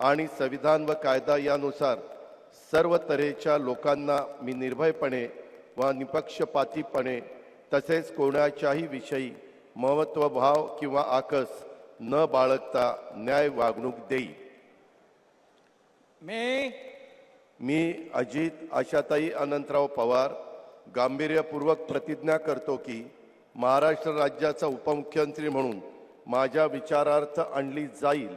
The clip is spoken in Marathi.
आणि संविधान व कायदा यानुसार सर्व तऱ्हेच्या लोकांना मी निर्भयपणे व निपक्षपातीपणे तसेच कोणाच्याही विषयी महत्वभाव किंवा आकस न बाळगता न्याय वागणूक देई मी मी अजित आशाताई अनंतराव पवार गांभीर्यपूर्वक प्रतिज्ञा करतो की महाराष्ट्र राज्याचा उपमुख्यमंत्री म्हणून माझ्या विचारार्थ आणली जाईल.